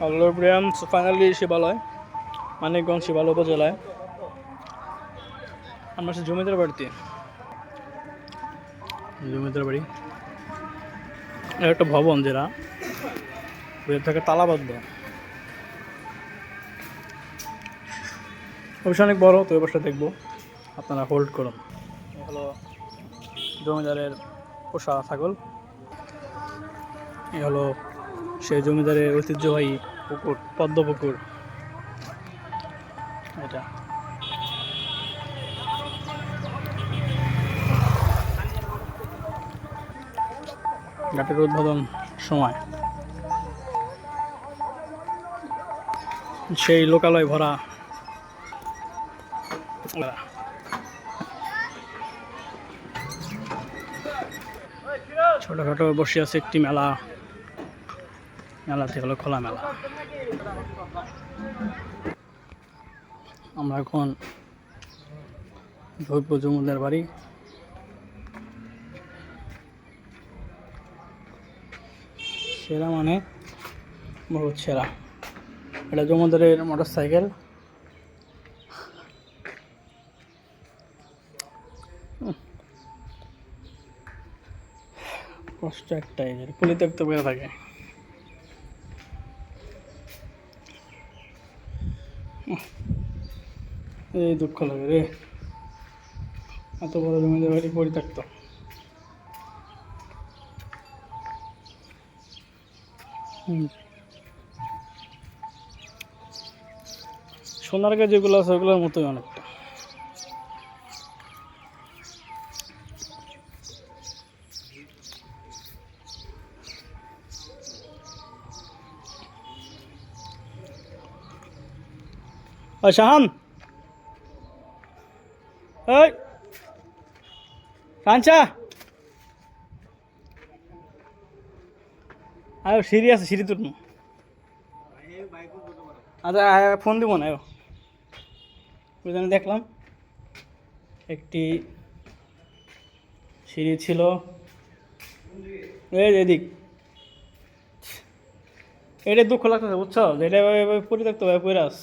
Hello Priyam finally Shibalaya, Manikganj Shibalaya উপজেলায়। আমরা সে জমিদার বাড়িতে। জমিদার বাড়ি। এটা একটা ভবন যেটা ওদের থেকে তালাবদ্ধ অবশ্য অনেক বড়, তো এবার দেখব। আপনারা হোল্ড করুন। হলো জমিদারের পোষা ছাগল। এ হলো সেই জমিদারের ঐতিহ্যবাহী পুকুর পদ্ম পুকুর এটা। ঘাটের উদ্বোধন সময়। সেই লোকালয় ভরা। ছোটোখাটো বসে আছে একটি মেলা। মেলাতে হলো খোলা মেলা। আমরা এখন ঢুকবো জমুদার বাড়ি। সেরা মানে বহুত সেরা। এটা জমুদারের মোটর সাইকেল কষ্ট একটাই পরিত্যক্ত করে থাকে। এই দুঃখ লাগে রে। এত বড় জমিদার বাড়ি পরিত্যক্ত। সোনার গাছ যেগুলো আছে, ওগুলোর মতোই অনেকটা। শাহান! কাঞ্চা। আয়ো, সিঁড়ি আছে, সিঁড়ি তুলব। আচ্ছা ফোন দিব না, আয়ো। দেখলাম। একটি সিঁড়ি ছিল। এই এদিক। এটা দুঃখ লাগতেছে, বুঝছ? যে এটা এভাবে এভাবে পরিত্যক্ত ভাবে পড়ে আস।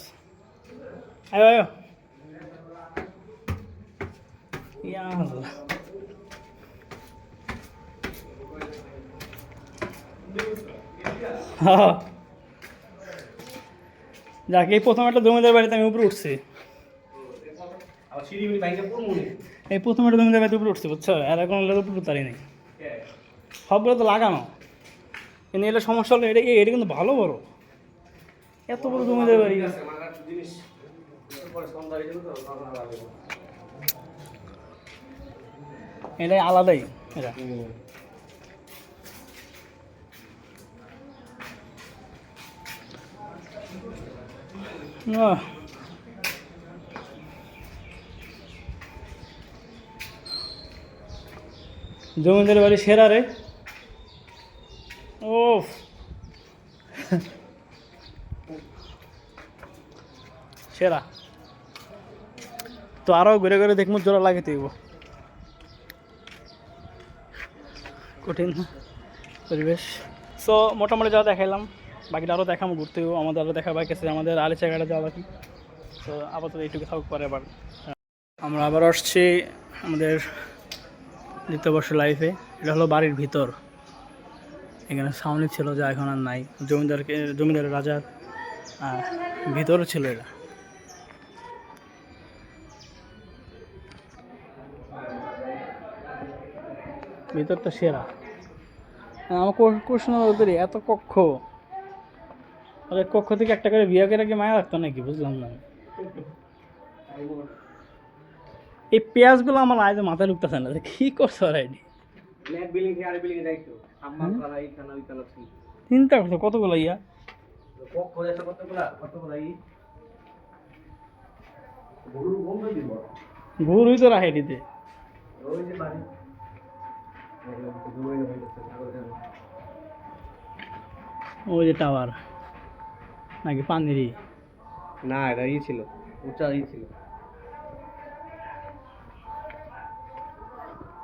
আয়ো আয়ো। ইয়া আল্লাহ যাক এই প্রথম একটা জমিদার বাড়িতে আমি উপরে উঠছি। এই প্রথম একটা জমিদার বাড়িতে উপরে উঠছি বুঝছ? আর এখন উপরে উতারি নেই। সবগুলো তো লাগানো। কিন্তু এটা সমস্যা হলো এটা এটা কিন্তু ভালো বড়। এত বড় জমিদার বাড়ি। এটাই আলাদাই এটা। জমিদার বাড়ি সেরা রে। ও সেরা। তো আরও ঘুরে ঘুরে দেখব জোড়া লাগাতে হইব কঠিন পরিবেশ। সো মোটামুটি যা দেখাইলাম। বাকিটা আরও দেখাবো ঘুরতে আমাদের আরও দেখা বাকি আছে, আমাদের আলি জায়গাটা যাওয়া বাকি। তো আপাতত এইটুকু থাকুক পরে আবার আমরা আবার আসছি আমাদের দ্বিতীয় বর্ষ লাইফে এটা হলো বাড়ির ভিতর। এখানে সামনে ছিল যা এখন আর নাই। জমিদারকে, জমিদারের রাজার ভিতরে ছিল এটা। ভিতরটা সেরা। আমার ওদের এত কক্ষ। ওদের কক্ষ থেকে একটা করে বিয়ে করে কি মায়া রাখতো নাকি? বুঝলাম না। এই পেঁয়াজগুলো আমার আজ মাথায় ঢুকতেছে না কি করছ আর আইডি চিন্তা করছ? কতগুলো ইয়া? ঘুরই তো রাখে দিতে ওই যে বাড়ি। ওই যে টাওয়ার। নাকি পানিরই? না এটা ই ছিল উঁচা ই ছিল।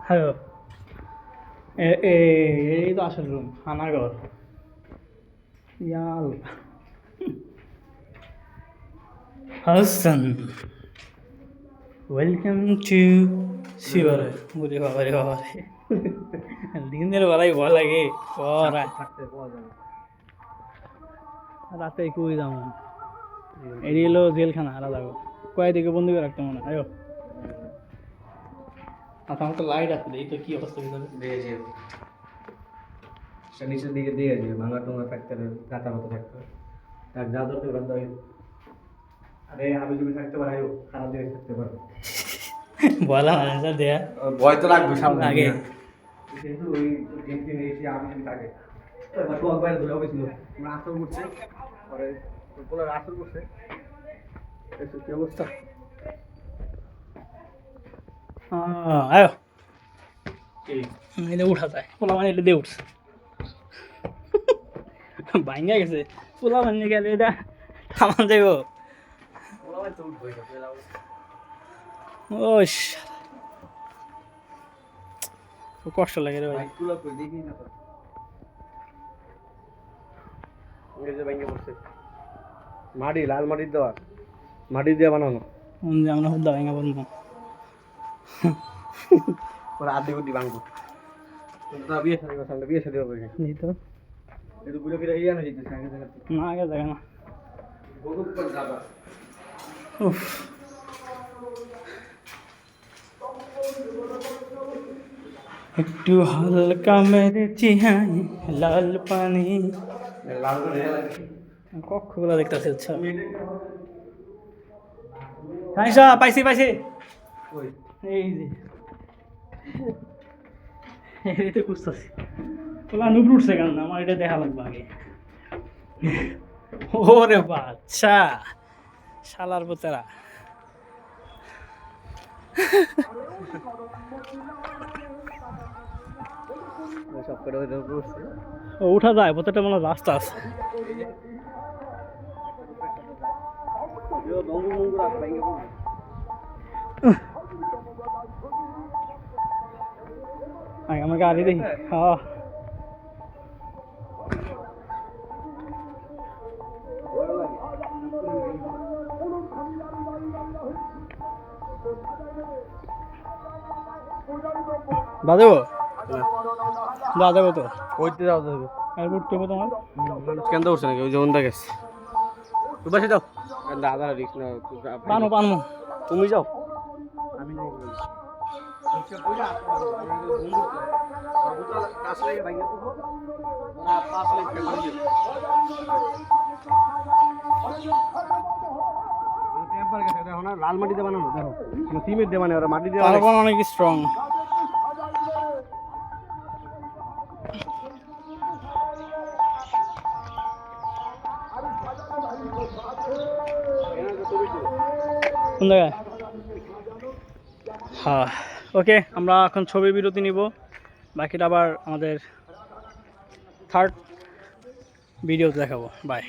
হ্যালো এ- এ- এই তো আসল রুম হানাগর ইয়াল। হাসান ওয়েলকাম টু শিবারে। বলি বাবা রে বাবা রে দিনের বেলায় ভয় লাগে পড়া থাকতে পাওয়া যাবে। রাতে কই যাব। এটি হলো জেলখানা আলাদা কয়েকদিকে বন্দি করে রাখতে মনে হয়? আয়ো। আচ্ছা আমার তো লাইট আছে এই তো কি অবস্থা দিয়ে নিচের দিকে দিয়ে দিবে ভাঙা টোঙা থাকতে হবে গাতা মতো থাকতে হবে। তার যা দরকার বাদ দাও। আরে আমি যদি থাকতে পারি খারাপ দিকে থাকতে পারব বলা আনসার দেয়া। ভয় তো লাগবে সামনে আগে। কিন্তু ওই এসে আমি যদি থাকে। এবার তো একবার ধরে গেছিল আমরা আসর করছে। পরে পোলার আসর করছে। এসে কি অবস্থা? আহ, আয়ো। এটা উঠা যায়। পোলা মানে এটা দিয়ে উঠছে। ভাঙ্গা গেছে। পোলা মানে গেলে এটা থামান যাইব। ও কষ্ট লাগে রে ভাই। যে ভেঙে পড়ছে। মাটি লাল মাটির দেওয়া। মাটি দিয়ে বানানো। মন যে আমরা হুদ্দা ভাঙ্গা বলব পরে আদি বুদ্ধি ভাঙবো তো বিয়ে শাদী করছে আমরা বিয়ে শাদী হবে এই তো। এটা বুড়ো ফিরে ইয়ে না যেতে আগে জায়গা না আগে দেখে না। বহুত পর যাবা। উফ। একটু হালকা মেরেছি হ্যাঁ লাল পানি। লাল করে লাগে কক্ষগুলো দেখতেছে আচ্ছা। হাইসা পাইছি পাইছি। এই যে। এই তো খুঁজতেছি। ওলা নুপুর উঠছে কেন আমার এটা দেখা লাগবে আগে। ওরে বাচ্চা শালার পুতেরা। সব করে ও উঠা যায় প্রত্যেকটা মনে রাস্তা আছে। আমার গাড়ি দেখি। হ্যাঁ ভালো দাদু দাদা কত কইতে যাও যাবে। এয়ারপোর্ট দেবো তোমার? মানুষ কেন উঠছে নাকি? ওই যে অন্ধা গেছে। তুই বসে যাও। দাদা রিক্স না পানো পানো। তুমি যাও। আমি যাই লাল মাটি দিয়ে বানানো দেখো। সিমেন্ট দিয়ে বানানো মাটি দিয়ে অনেক স্ট্রং কোন জায়গায়? হ্যাঁ ওকে আমরা এখন ছবি বিরতি নিব। বাকিটা আবার আমাদের থার্ড ভিডিও দেখাবো। বাই